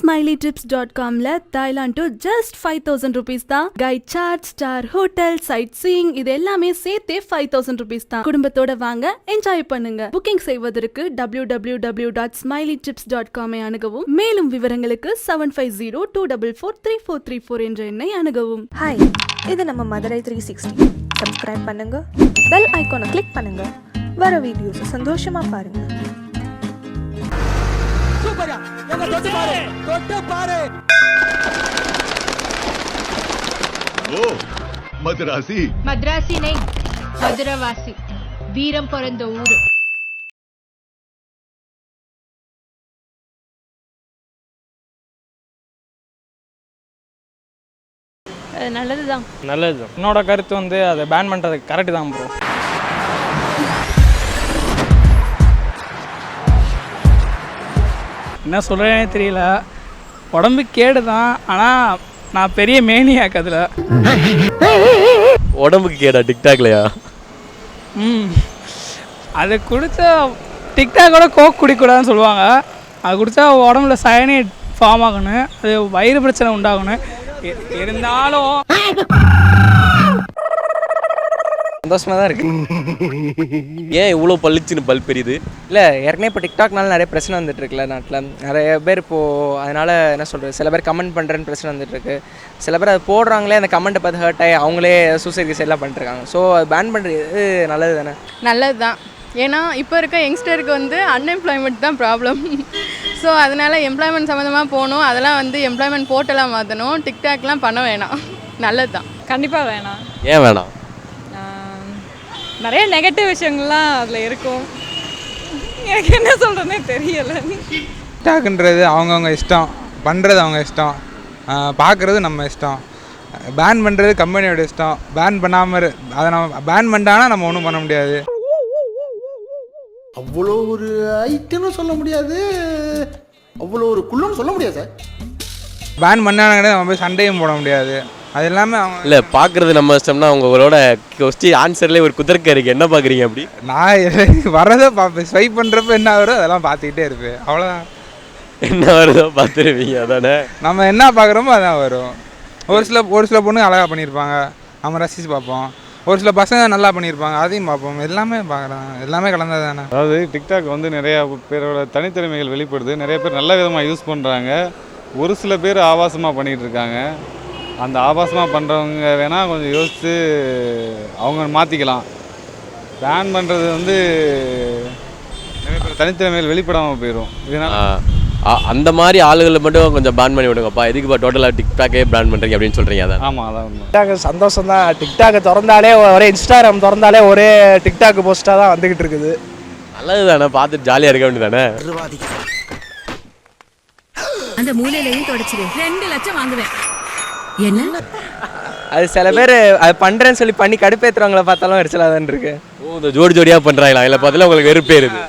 ஸ்மைலிடிப்ஸ்.காம்ல Thailand to just five thousand rupees தான். Guide சார்ட் star hotel sightseeing இது எல்லாமே சேர்த்தே ஃபைவ் தௌசண்ட் ருபீஸ் தான். குடும்பத்தோட வாங்க என்ஜாய் பண்ணுங்க. புக்கிங் செய்வதற்கு W W W dot smiley tips dot காமை அணுகவும் மேலும் விவரங்களுக்கு seven five zero two double four three four three four என்ற எண்ணை அணுகவும். ஹாய் இது நம்ம மதுரை த்ரீ சிக்ஸ்டி சப்ஸ்கிரைப் பண்ணுங்க பெல் ஐக்கானை கிளிக் பண்ணுங்க. வர வீடியோஸை சந்தோஷமா பாருங்க. சூப்பர்யா எங்க தொட்டு பாரு தொட்டு பாரு. ஓ மதுராசி. மദ്രാசி நை மதுரவாசி வீரம் பிறந்த ஊரு. நல்லது தான் நல்லது என்னோட கருத்து வந்து அதை பேன் பண்ணுறது கரெக்டு தான் ப்ரோ என்ன சொல்கிறேனே தெரியல. உடம்பு கேடு தான் ஆனால் நான் பெரிய மேனியாக்கு அதில். உடம்புக்கு கேடா டிக்டாக்லையா? ம். அது குடித்தா டிக்டாக்கோட கோக் குடிக்கூடாதுன்னு சொல்லுவாங்க. அது குடித்தா உடம்புல சயனைட் ஃபார்ம் ஆகணும் அது வயிறு பிரச்சனை உண்டாகணும். இருந்தாலும் சந்தோஷமாக தான் இருக்கு. ஏன் இவ்வளோ பளிச்சுன்னு பல் பெரியுது? இல்லை ஏற்கனவே இப்போ டிக்டாக்னால நிறைய பிரச்சனை வந்துட்டு இருக்குல்ல நாட்டில். நிறைய பேர் இப்போது அதனால் என்ன சொல்கிறது சில பேர் கமெண்ட் பண்ணுறேன்னு பிரச்சனை வந்துட்டு இருக்கு. சில பேர் அது போடுறாங்களே அந்த கமெண்ட்டை பார்த்து ஹர்ட் ஆகி அவங்களே சூசைட் சைட்லாம் பண்ணிருக்காங்க ஸோ அது பேன் பண்ணுறது நல்லது தானே? நல்லது தான் ஏன்னா இப்போ இருக்க யங்ஸ்டருக்கு வந்து அன்எம்ப்ளாய்மெண்ட் தான் ப்ராப்ளம் ஸோ அதனால எம்ப்ளாய்மெண்ட் சம்மந்தமாக போகணும். அதெல்லாம் வந்து எம்ப்ளாய்மெண்ட் போர்ட்டலாக மாற்றணும் டிக்டாக்லாம் பண்ண வேணாம். நல்லது தான் கண்டிப்பாக வேணாம். ஏன் வேணாம்? நிறைய நெகட்டிவ் விஷயங்கள்லாம் அதில் இருக்கும். எனக்கு என்ன சொல்கிறேன்னே தெரியலை. டிக்டாக்ன்றது அவங்கவுங்க இஷ்டம். பண்ணுறது அவங்க இஷ்டம். பார்க்குறது நம்ம இஷ்டம். பேன் பண்ணுறது கம்பெனியோட இஷ்டம். பேன் பண்ணாமல் அதை நம்ம பேன் பண்ணிட்டாங்கன்னா நம்ம ஒன்றும் பண்ண முடியாது. அவ்வளோ ஒரு ஐட்டம்னு சொல்ல முடியாது. அவ்வளோ ஒரு குள்ளம்னு சொல்ல முடியாது சார். பேன் பண்ணாங்கன்னா நம்ம போய் சண்டையும் போட முடியாது. அது எல்லாமே அவங்க இல்லை பார்க்குறது நம்ம இஷ்டம்னா உங்களோட கொஸ்டின் ஆன்சர்லேயே ஒரு குதிர்க்க இருக்கு என்ன பார்க்குறீங்க அப்படி? நான் வரதை பார்ப்பேன் ஸ்வைப் பண்ணுறப்ப என்ன வரும்? அதெல்லாம் பார்த்துக்கிட்டே இருப்பேன். அவ்வளோதான் என்ன வருதோ பார்த்துருவீங்க அதானே? நம்ம என்ன பார்க்குறோமோ அதான் வரும். ஒரு சில ஒரு சில பொண்ணு அழகாக பண்ணியிருப்பாங்க. நம்ம ரசித்து பார்ப்போம். ஒரு சில பசங்க நல்லா பண்ணியிருப்பாங்க. அதையும் பார்ப்போம். எல்லாமே பார்க்குறோம் எல்லாமே கலந்தது தானே அதாவது டிக்டாக் வந்து நிறையா பேரோட தனித்திறமைகள் வெளிப்படுது. நிறைய பேர் நல்ல விதமாக யூஸ் பண்ணுறாங்க ஒரு சில பேர் ஆபாசமாக பண்ணிகிட்டு இருக்காங்க. அந்த ஆபாசமாக பண்ணுறவங்க வேணால் கொஞ்சம் யோசித்து அவங்க மாற்றிக்கலாம் பேன் பண்ணுறது வந்து தனித்திறமைகள் வெளிப்படாமல் போயிடும் இதனால் அந்த மாதிரி ஆளுகளை மட்டும் கொஞ்சம் பேன் பண்ணி விடுங்கப்பா. எதுக்குப்பா டோட்டலாக டிக்டாக்கே பேன் பண்ணுறீங்க அப்படின்னு சொல்கிறீங்க அதான். ஆமாம் அதான் டிக்டாக் சந்தோஷம் தான் டிக்டாக்கை திறந்தாலே ஒரே இன்ஸ்டாகிராம் திறந்தாலே ஒரே டிக்டாக் போஸ்ட்டாக தான் வந்துக்கிட்டு இருக்குது. நல்லது தானே பார்த்துட்டு ஜாலியாக இருக்க வேண்டியதானே அந்த மூலையிலையும் தொடச்சிடு ரெண்டு லட்சம் வாங்குவேன். என்ன? அது சில பேர் அது பண்ணுறேன்னு சொல்லி பண்ணி கடுப்பேற்றுறவங்கள பார்த்தாலும் எரிச்சலாக தான் இருக்கு. ஓ இந்த ஜோடி ஜோடியாக பண்ணுறாங்களா இல்லை பார்த்தாலும் உங்களுக்கு வெறுப்பேருது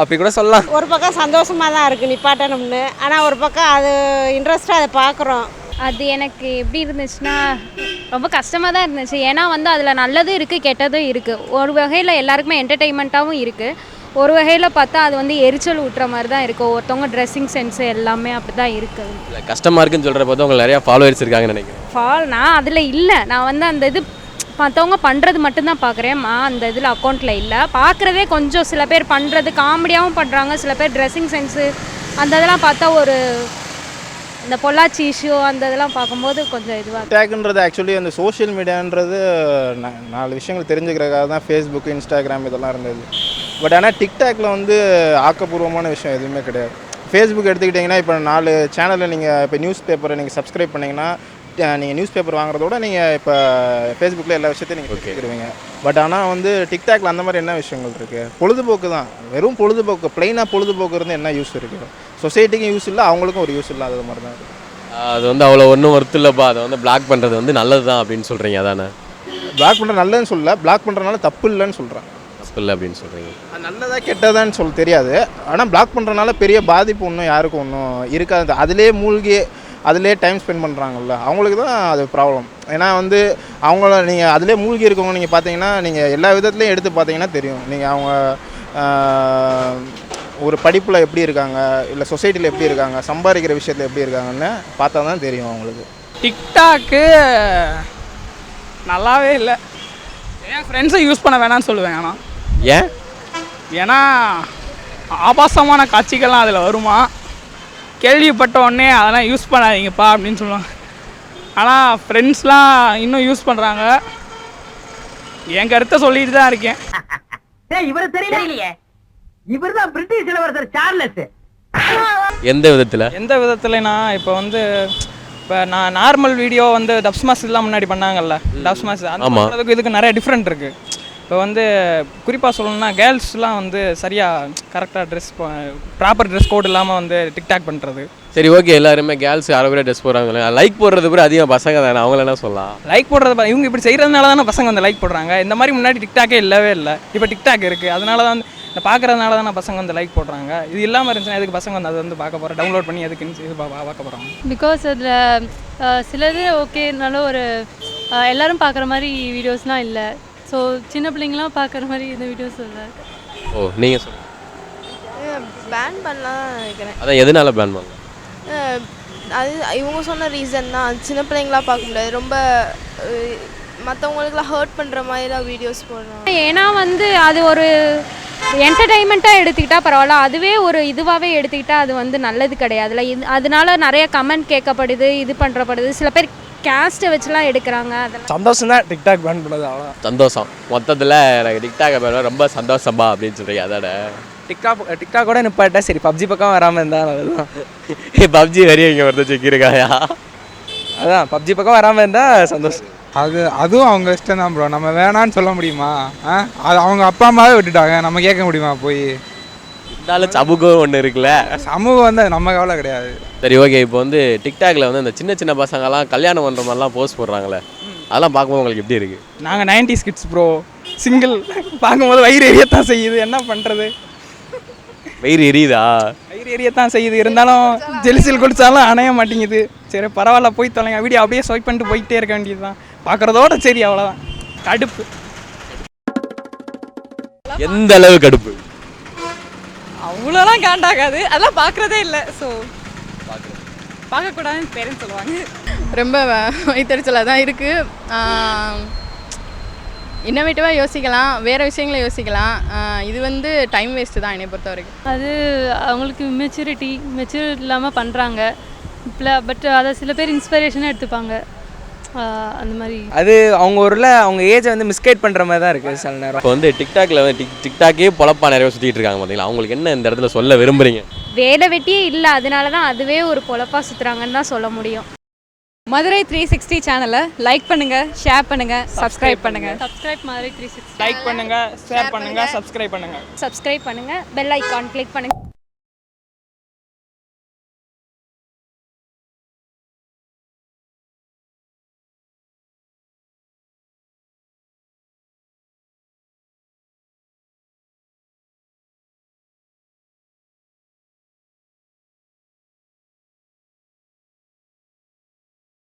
அப்படி கூட சொல்லலாம். ஒரு பக்கம் சந்தோஷமாக தான் இருக்குது நிப்பாட்டணும்னு. ஆனால் ஒரு பக்கம் அது இன்ட்ரெஸ்ட்டாக அதை பார்க்குறோம். அது எனக்கு எப்படி இருந்துச்சுன்னா ரொம்ப கஷ்டமாக தான் இருந்துச்சு. ஏன்னா வந்து அதில் நல்லதும் இருக்குது கெட்டதும் இருக்குது ஒரு வகையில் எல்லாருக்குமே என்டர்டெயின்மெண்ட்டாகவும் இருக்குது ஒரு வகையில் பார்த்தா அது வந்து எரிச்சல் ஊட்டுற மாதிரி தான் இருக்குது ஒருத்தவங்க ட்ரெஸ்ஸிங் சென்ஸு எல்லாமே அப்படி தான் இருக்குது இல்லை கஷ்டமாக இருக்குன்னு சொல்கிற பார்த்து உங்களுக்கு நிறையா ஃபாலோவர்ஸ் இருக்காங்கன்னு நினைக்கிறேன். ஃபால் நான் அதில் இல்லை. நான் வந்து அந்த இது மற்றவங்க பண்ணுறது மட்டும்தான் பார்க்குறேன் நான் அந்த இதில் அக்கௌண்ட்டில் இல்லை. பார்க்குறதே கொஞ்சம் சில பேர் பண்ணுறது காமெடியாகவும் பண்ணுறாங்க சில பேர் ட்ரெஸ்ஸிங் சென்ஸு அந்த இதெல்லாம் பார்த்தா ஒரு இந்த பொள்ளாச்சி இஷ்யூ அந்த இதெல்லாம் பார்க்கும்போது கொஞ்சம் இதுவாக டிக்டாக்ன்றது ஆக்சுவலி அந்த சோஷியல் மீடியான்றது நா- நாலு விஷயங்கள் தெரிஞ்சுக்கிறதுக்காக தான் ஃபேஸ்புக் இன்ஸ்டாகிராம் இதெல்லாம் இருந்தது. பட் ஆனால் டிக்டாக்ல வந்து ஆக்கப்பூர்வமான விஷயம் எதுவுமே கிடையாது. ஃபேஸ்புக் எடுத்துக்கிட்டிங்கன்னா இப்போ நாலு சேனலில் நீங்கள் இப்போ நியூஸ் பேப்பரை நீங்கள் சப்ஸ்கிரைப் பண்ணிங்கன்னா நீங்கள் நியூஸ் பேப்பர் வாங்குறதோட நீங்கள் இப்போ ஃபேஸ்புக்கில் எல்லா விஷயத்தையும் நீங்கள் தெரிஞ்சுக்கிடுவீங்க. பட் ஆனால் வந்து டிக்டாக்ல அந்த மாதிரி என்ன விஷயங்கள் இருக்குது பொழுதுபோக்கு தான். வெறும் பொழுதுபோக்கு ப்ளைனாக பொழுதுபோக்கு இருந்து என்ன யூஸ் இருக்குது சொசைட்டிக்கும் யூஸ் இல்லை அவங்களுக்கும் ஒரு யூஸ் இல்லாத மாதிரி தான் இருக்குது அது வந்து அவ்வளோ ஒன்றும் ஒர்த்து இல்லைப்பா. அதை வந்து பிளாக் பண்ணுறது வந்து நல்லது தான் அப்படின்னு சொல்கிறீங்க அதானே? பிளாக் பண்ணுறது நல்லதுன்னு சொல்லல. பிளாக் பண்ணுறதுனால தப்பு இல்லைன்னு சொல்கிறேன் இல்லை அப்படின்னு சொல்கிறீங்க அது நல்லதா கெட்டதான்னு சொல்ல தெரியாது. ஆனால் பிளாக் பண்ணுறதுனால பெரிய பாதிப்பு ஒன்றும் யாருக்கும் ஒன்றும் இருக்காது. அதிலே மூழ்கி அதிலே டைம் ஸ்பெண்ட் பண்ணுறாங்கல்ல அவங்களுக்கு தான் அது ப்ராப்ளம் ஏன்னா வந்து அவங்கள நீங்கள் அதிலே மூழ்கி இருக்கவங்க நீங்கள் பார்த்தீங்கன்னா நீங்கள் எல்லா விதத்துலையும் எடுத்து பார்த்தீங்கன்னா தெரியும். நீங்கள் அவங்க ஒரு படிப்பில் எப்படி இருக்காங்க இல்லை சொசைட்டியில் எப்படி இருக்காங்க சம்பாதிக்கிற விஷயத்தில் எப்படி இருக்காங்கன்னு பார்த்தா தான் தெரியும் அவங்களுக்கு. டிக்டாக்கு நல்லாவே இல்லை. என் ஃப்ரெண்ட்ஸை யூஸ் பண்ண வேணாம்னு சொல்லுவேன் ஆனால் ஏன்? ஏன்னா ஆபாசமான காட்சிகள்லாம் அதில் வருமா? கேள்விப்பட்ட உடனே அதெல்லாம் யூஸ் பண்ணாதீங்கப்பா அப்படின்னு சொல்லுவாங்க. ஆனால் ஃப்ரெண்ட்ஸ்லாம் இன்னும் யூஸ் பண்ணுறாங்க என் கருத்தை சொல்லிட்டு தான் இருக்கேன். இவர் தெரியலையே. இவர் தான் பிரிட்டிஷ் இளவரசர் சார்லஸ் எந்த விதத்தில்? எந்த விதத்துலனா இப்போ வந்து இப்போ நான் நார்மல் வீடியோ வந்து டப்ஸ் மாஸ் எல்லாம் முன்னாடி பண்ணாங்கல்ல. டப்ஸ் மாஸ் அந்த இதுக்கு நிறைய டிஃப்ரெண்ட் இருக்குது இப்போ வந்து குறிப்பாக சொல்லணும்னா கேர்ள்ஸ்லாம் வந்து சரியாக கரெக்டாக ட்ரெஸ் ப்ராப்பர் ட்ரெஸ் கோட் இல்லாமல் வந்து டிக்டாக் பண்ணுறது சரி ஓகே எல்லாருமே கேர்ள்ஸ் அரை ட்ரெஸ் போடுறாங்க லைக் போடுறது கூட அதிகம் பசங்க தானே அவங்கள என்ன சொல்லலாம்? லைக் போடுறது இவங்க இப்படி செய்கிறதுனால தானே பசங்க வந்து லைக் போடுறாங்க. இந்த மாதிரி முன்னாடி டிக்டாக்கே இல்லவே இல்லை. இப்போ டிக்டாக் இருக்குது அதனால தான் வந்து இந்த பார்க்குறதுனால தானே பசங்க வந்து லைக் போடுறாங்க. இது இல்லாமல் இருந்துச்சுன்னா எதுக்கு பசங்க வந்து அதை வந்து பார்க்க போகிறோம் டவுன்லோட் பண்ணி எதுக்குன்னு இது பார்க்க போகிறாங்க பிகாஸ் அதில் சிலது ஓகேனாலும் ஒரு எல்லாரும் பார்க்குற மாதிரி வீடியோஸ்லாம் இல்லை. ஸோ சின்ன பிள்ளைங்களாம் பார்க்குற மாதிரி இந்த வீடியோஸ் இல்லை ஓ நீங்கள் சொல்லுங்கள் பேன் பண்ணலாம் நினைக்கிறேன். அதான் எதனால பேன் பண்ணலாம்? அது இவங்க சொன்ன ரீசன் தான். சின்ன பிள்ளைங்களாம் பார்க்க முடியாது. ரொம்ப மற்றவங்களுக்குலாம் ஹர்ட் பண்ணுற மாதிரிலாம் வீடியோஸ் போடுறோம் ஏன்னா வந்து அது ஒரு என்டர்டைன்மெண்ட்டாக எடுத்துக்கிட்டா பரவாயில்ல. அதுவே ஒரு இதுவாகவே எடுத்துக்கிட்டா அது வந்து நல்லது கிடையாதுல இது அதனால நிறைய கமெண்ட் கேட்கப்படுது இது பண்ணுறப்படுது சில பேர் கேஸ்ட்டை வச்சுலாம் எடுக்கிறாங்க அதெல்லாம். சந்தோஷம் தான் டிக்டாக் பேன் பண்ணது அவ்வளோதான் சந்தோஷம். மொத்தத்தில் எனக்கு டிக்டாக் பேன் ரொம்ப சந்தோஷமா அப்படின்னு சொல்கிறீங்க அதோட. டிக்டாக் டிக்டாக்கோட நிப்பாட்டா? சரி பப்ஜி பக்கம் வராமல் இருந்தால் நல்லதுதான். பப்ஜி வரையும் இங்கே வந்து செக்கிருக்காயா அதான் பப்ஜி பக்கம் வராமல் இருந்தால் சந்தோஷம். அது அதுவும் அவங்க இஷ்டம் தான் ப்ரோ நம்ம வேணான்னு சொல்ல முடியுமா? ஆ? அது அவங்க அப்பா அம்மாவே விட்டுட்டாங்க. நம்ம கேட்க முடியுமா போய்? இருந்தாலும் சமூகம் ஒன்று இருக்குல்ல. சமூகம் வந்து நம்ம கவலை கிடையாது. சரி ஓகே இப்போ வந்து டிக்டாக்ல வந்து இந்த சின்ன சின்ன பசங்கலாம் கல்யாணம் பண்ணுற மாதிரிலாம் போஸ்ட் போடுறாங்களே. அதெல்லாம் பார்க்கும்போது உங்களுக்கு எப்படி இருக்கு? நாங்கள் நைன்டி கிட்ஸ் ப்ரோ சிங்கிள் பார்க்கும்போது வயிறு எரியத்தான் செய்யுது. என்ன பண்ணுறது வயிறு எரியுதா? வயிறு எரியத்தான் செய்யுது. இருந்தாலும் ஜெலிசில் குடித்தாலும் அணைய மாட்டேங்குது. சரி பரவாயில்ல போய் தொலைங்க. வீடியோ அப்படியே ஸ்வைப் பண்ணிட்டு போயிட்டே இருக்க வேண்டியது தான் பார்க்குறதோட சரி அவ்வளோதான் கடுப்பு. எந்த அளவு கடுப்பு? அவ்வளோலாம் காண்டாகாது அதெல்லாம் பார்க்குறதே இல்லை. ஸோ பார்க்கக்கூடாதுன்னு பேரண்ட்ஸ் சொல்லுவாங்க. ரொம்ப வைத்தறிச்சலாக தான் இருக்குது இன்னோவேட்டிவாக யோசிக்கலாம். வேறு விஷயங்களை யோசிக்கலாம். இது வந்து டைம் வேஸ்ட்டு தான் என்னை பொறுத்த வரைக்கும். அது அவங்களுக்கு மெச்சூரிட்டி மெச்சூர் இல்லாமல் பண்ணுறாங்க பட் அதை சில பேர் இன்ஸ்பிரேஷனாக எடுத்துப்பாங்க. அந்த மாதிரி. அது அவங்க ஊரில் அவங்க ஏஜை வந்து மிஸ்கைட் பண்ணுற மாதிரி தான் இருக்குது சில நேரம். இப்போ வந்து டிக்டாக்ல வந்து டிக் டிக்டாக்கே பொழப்பா நிறைய சுற்றிட்டு இருக்காங்க பார்த்தீங்களா? அவங்களுக்கு என்ன இந்த இடத்துல சொல்ல விரும்புறீங்க? வேலை வெட்டியே இல்லை அதனால தான் அதுவே ஒரு பொழப்பா சுற்றுறாங்கன்னு தான் சொல்ல முடியும். மதுரை த்ரீ சிக்ஸ்டி சேனலை லைக் பண்ணுங்கள் ஷேர் பண்ணுங்கள் சப்ஸ்கிரைப் பண்ணுங்கள் subscribe Madurai three sixty like பண்ணுங்கள் ஷேர் பண்ணுங்கள் சப்ஸ்கிரைப் பண்ணுங்கள் சப்ஸ்கிரைப் பண்ணுங்கள் பெல் ஐக்கான் கிளிக் பண்ணுங்கள்